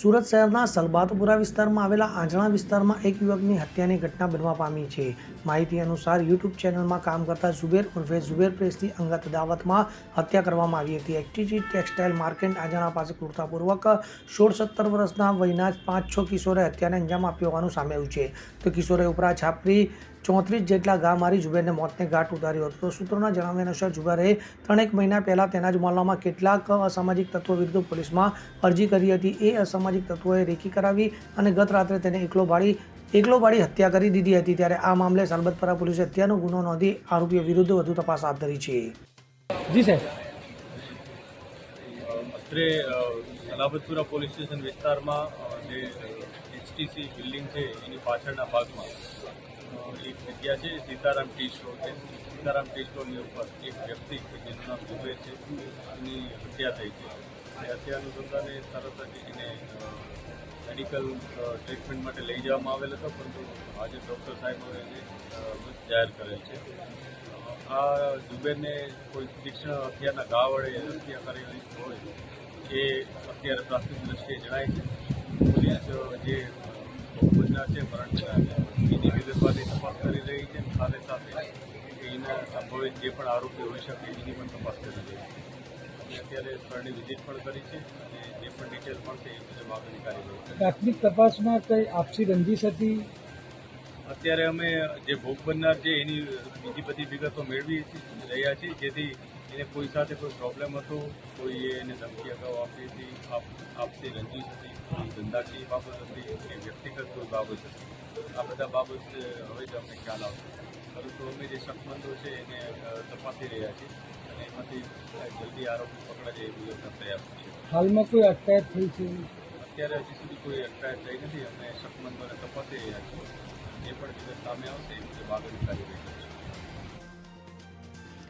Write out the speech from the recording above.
સુરત શહેરના સલબાતપુરા વિસ્તારમાં આવેલા આંજણા વિસ્તારમાં એક યુવકની હત્યાની ઘટના બનવા પામી છે. માહિતી અનુસાર યુટ્યુબ ચેનલમાં કામ કરતા ઝુબેર ઉર્ફે ઝુબેર પ્રેસની અંગત દાવતમાં હત્યા કરવામાં આવી હતી. એક્ટીજી ટેક્સટાઇલ માર્કેટ આંજણા પાસે ક્રૂરતાપૂર્વક સોળ સત્તર વર્ષના વયના પાંચ છ કિશોરે હત્યાને અંજામ આપ્યો હોવાનું સામે આવ્યું છે. તો કિશોરે ઉપરા છાપરી ચોત્રીસ જેટલા ઘા મારી જુબેરને મોતને ઘાટ ઉતાર્યો હતો. સૂત્રોના જણાવ્યા અનુસાર જુબેરે ત્રણેક મહિના પહેલાં તેના જ મોહલ્લામાં કેટલાક અસામાજિક તત્વો વિરુદ્ધ પોલીસમાં અરજી કરી હતી. એ અસામાજિક તત્વોએ રેકી કરાવી અને ગત રાત્રે તેને એકલો બાળી એકલો બાળી હત્યા કરી દીધી હતી. ત્યારે આ મામલે સાલબતપરા પોલીસે હત્યાનો ગુનો નોંધી આરોપીઓ વિરુદ્ધ વધુ તપાસ હાથ ધરી છે. જી સાહેબ. અત્રે સલાબતપુરા પોલીસ સ્ટેશન વિસ્તારમાં જે એચટીસી બિલ્ડિંગ છે એની પાછળના ભાગમાં જગ્યા છે, સીતારામ ટી સ્ટોર છે. સીતારામ ટી સ્ટોરની ઉપર એક વ્યક્તિ કે જેનું નામ છે. એની હત્યા થઈ છે. એ હત્યા અનુસંધાને તરત જ એને મેડિકલ ટ્રીટમેન્ટ માટે લઈ જવામાં આવેલ હતો, પરંતુ આજે ડૉક્ટર સાહેબોએ મૃત જાહેર કરેલ છે. આ જુબેરને કોઈ તીક્ષ્ણ હત્યાના ઘા વડે હત્યા કરેલી હોય, એ અત્યારે પ્રાથમિક દ્રષ્ટિએ જણાય છે. પોલીસ જે ભોગબનનાર છે મરણ એની વિગતવારની તપાસ કરી રહી છે. સાથે સાથે એના સંભવિત જે પણ આરોપી હોઈ શકે એની પણ તપાસ કરી રહી છે. અત્યારે સ્થળની વિઝિટ પણ કરી છે અને જે પણ ડિટેલ છે એ મુજબ આગળની કાર્યવાહી પ્રાથમિક તપાસમાં કંઈ આપસી રંજીશ હતી? અત્યારે અમે જે ભોગ બનનાર છે એની બીજી બધી વિગતો મેળવી રહ્યા છીએ જેથી એને કોઈ સાથે કોઈ પ્રોબ્લેમ હતો? કોઈ એને ધમકી અગાઉ આપી હતી? આપ આપતી રંજીશ હતી? કોઈ ધંધાકીય બાબત હતી? કે વ્યક્તિગત કોઈ બાબત હતી? આ બધા બાબત હવે જ અમને ખ્યાલ આવશે. પરંતુ અમે જે શકમંદો છે એને તપાસી રહ્યા છીએ અને એમાંથી જલ્દી આરોપી પકડાય એ મુજબના પ્રયાસ છીએ હાલમાં કોઈ અટકાયત થઈ છે? અત્યારે હજી સુધી કોઈ અટકાયત થઈ નથી. અમે શકમંદોને તપાસી રહ્યા છીએ. એ પણ વિગત સામે આવશે. એ મુજબ આગળની કાર્યવાહી કરીશું.